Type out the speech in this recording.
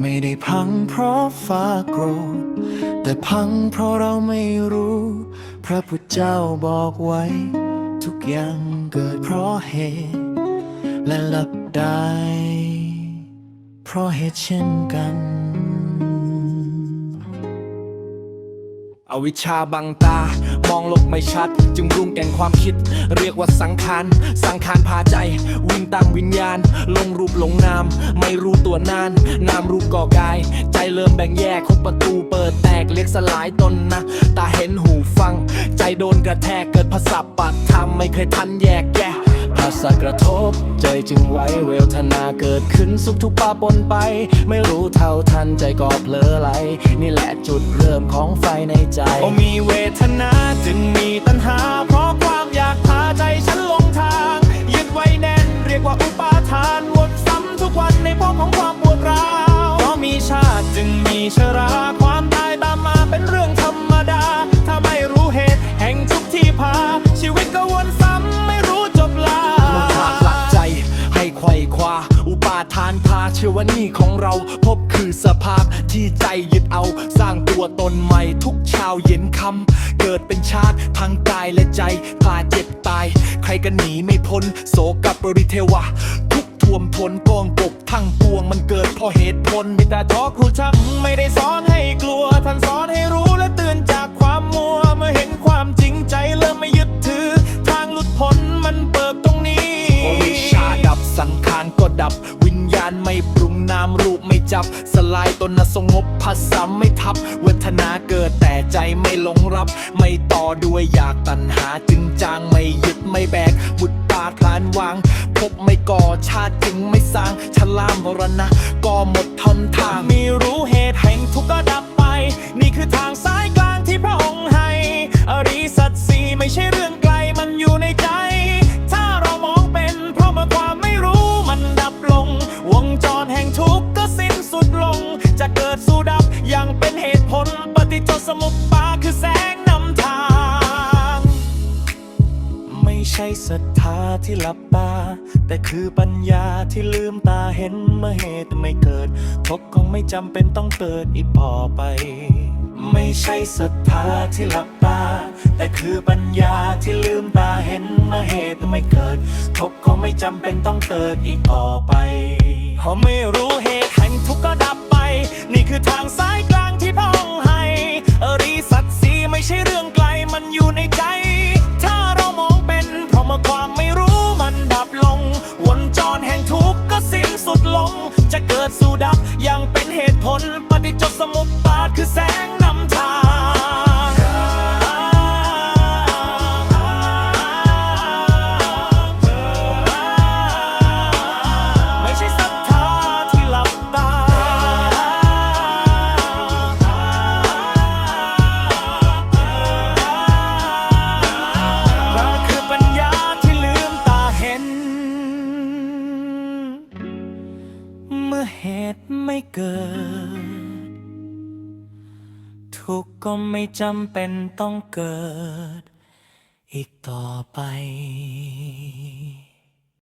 ไม่ได้พังเพราะฟ้าโกรธ แต่พังเพราะเราไม่รู้ พระพุทธเจ้าบอกไว้ ทุกอย่างเกิดเพราะเหตุ และหลับได้ เพราะเหตุเช่นกัน อวิชชาบังตามองโลกไม่ชัด จึงรุงแก่งความคิด เรียกว่าสังขาร สังขารพาใจ ตามวิญญาณ ลงรูปลงนาม ไม่รู้ตัวนาน นามรูปก่อกาย ใจเริ่มแบ่งแยกคบประตูเปิดแตกเรียกสลายตนนะ ตาเห็นหูฟัง ใจโดนกระแทกเกิดภาษาปัดทำไม่เคยทันแยกแยะภาษากระทบ ใจจึงไว้เวทนาเกิดขึ้นสุขทุกปาปนไป ไม่รู้เท่าทันใจก็เผลอไหล นี่แหละจุดเริ่มของไฟในใจ โอ้มีเวทนาจึงมีตัณหา เพราะความอยากพาใจฉันลงทาง ชรา ความตายตามมาเป็นเรื่องธรรมดา ถ้าไม่รู้เหตุแห่งทุกที่พา ชีวิตก็วนซ้ำไม่รู้จบลาลงขาดหลักใจให้ไขว่คว้าอุปาทานพาเชื่อว่านี่ของเราพบคือสภาพที่ใจยึดเอา สร้างตัวตนใหม่ทุกเช้าเย็นคำเกิดเป็นชาติทั้งกายและใจพาเจ็บตาย ใครก็หนีไม่พ้นโศกับปริเทวะ ท่วมทนกองปกทั้งปวงมันเกิดเพราะเหตุผลแต่ทอครูช่างไม่ได้สอนให้กลัว ท่านสอนให้รู้และเตื่นจากความมัว เมื่อเห็นความจริงใจเริ่มไม่ยึดถือ ทางหลุดพ้นมันเปิดตรงนี้โอวิชาดับสังขารก็ดับ วิญญาณไม่ปรุงนามรูปไม่จับ สลายตนนสงบภาษาไม่ทับ เวทนาเกิดแต่ใจไม่หลงรับ ไม่ต่อด้วยอยากตัณหาจึงจางไม่ยึดไม่แบกบุตราพลานวาง พบไม่ก่อชาติจึงไม่สร้างชลามรณะก็หมดทนทาง มีรู้เหตุแห่งทุกข์ก็ดับไป นี่คือทางสายกลางที่พระองค์ให้ อริสัตสีไม่ใช่เรื่องไกลมันอยู่ในใจ ถ้าเรามองเป็นเพราะเมื่อความไม่รู้มันดับลง วงจรแห่งทุกข์ก็สิ้นสุดลง จะเกิดสู่ดับอย่างเป็นเหตุผลปฏิจจสมุปบาท ใช่ศรัทธาที่หลับตา แต่คือปัญญาที่ลืมตาเห็นเมื่อเหตุไม่เกิดทุกข์คงไม่จำเป็นต้องเกิดอีกต่อไป ไม่ใช่ศรัทธาที่หลับตา แต่คือปัญญาที่ลืมตาเห็นเมื่อเหตุไม่เกิดทุกข์คงไม่จำเป็นต้องเกิดอีกต่อไปเพราะไม่รู้เหตุแห่งทุกข์ก็ดับไป นี่คือทางสายกลางที่พระองค์ให้อริสัตสีไม่ใช่เรื่องไกลมันอยู่ใน จะเกิดสู่ดับ ยังเป็นเหตุผลปฏิจจสมุปบาทคือแสง มื่อเหตุไม่เกิด ทุกข์ก็ไม่จำเป็นต้องเกิด อีกต่อไป